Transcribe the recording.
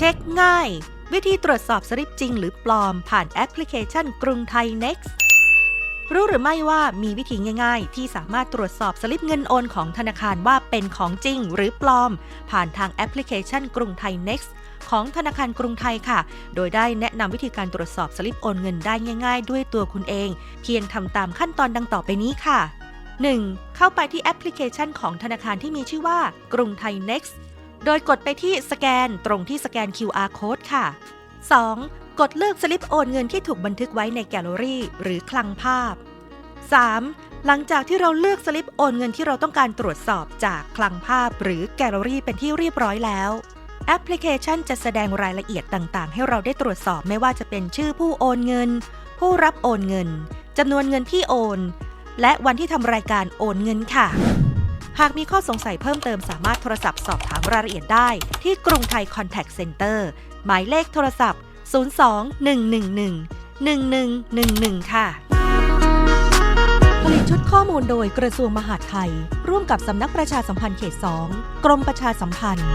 ช็คง่าย วิธีตรวจสอบสลิปจริงหรือปลอมผ่านแอปพลิเคชันกรุงไทย Next รู้หรือไม่ว่ามีวิธีง่ายๆ ที่สามารถตรวจสอบสลิปเงินโอนของธนาคารว่าเป็นของจริงหรือปลอม ผ่านทางแอปพลิเคชันกรุงไทย Next ของธนาคารกรุงไทยค่ะ โดยได้แนะนำวิธีการตรวจสอบสลิปโอนเงินได้ง่าย ๆ ด้วยตัวคุณเอง เพียงทำตามขั้นตอนดังต่อไปนี้ค่ะ 1. เข้าไปที่แอปพลิเคชันของธนาคารที่มีชื่อว่า กรุงไทย Next โดยกดไปที่สแกนตรงที่สแกน QR code ค่ะ 2. กดเลือกสลิปโอนเงินที่ถูกบันทึกไว้ในแกลเลอรี่ หรือคลังภาพ 3. หลังจากที่เราเลือกสลิปโอนเงินที่เราต้องการตรวจสอบจากคลังภาพหรือแกลเลอรี่เป็นที่เรียบร้อยแล้วแอปพลิเคชันจะแสดงรายละเอียดต่างๆ ให้เราได้ตรวจสอบไม่ว่าจะเป็นชื่อผู้โอนเงิน ผู้รับโอนเงินจำนวนเงินที่โอน และวันที่ทำรายการโอนเงินค่ะ หากมีข้อสงสัยเพิ่มเติมสามารถโทรศัพท์สอบถามรายละเอียดได้ ที่กรุงไทยคอนแทคเซ็นเตอร์หมายเลขโทรศัพท์ 02 111 1111 ค่ะผลิตชุดข้อมูลโดยกระทรวงมหาดไทย ร่วมกับสำนักประชาสัมพันธ์เขต 2 กรมประชาสัมพันธ์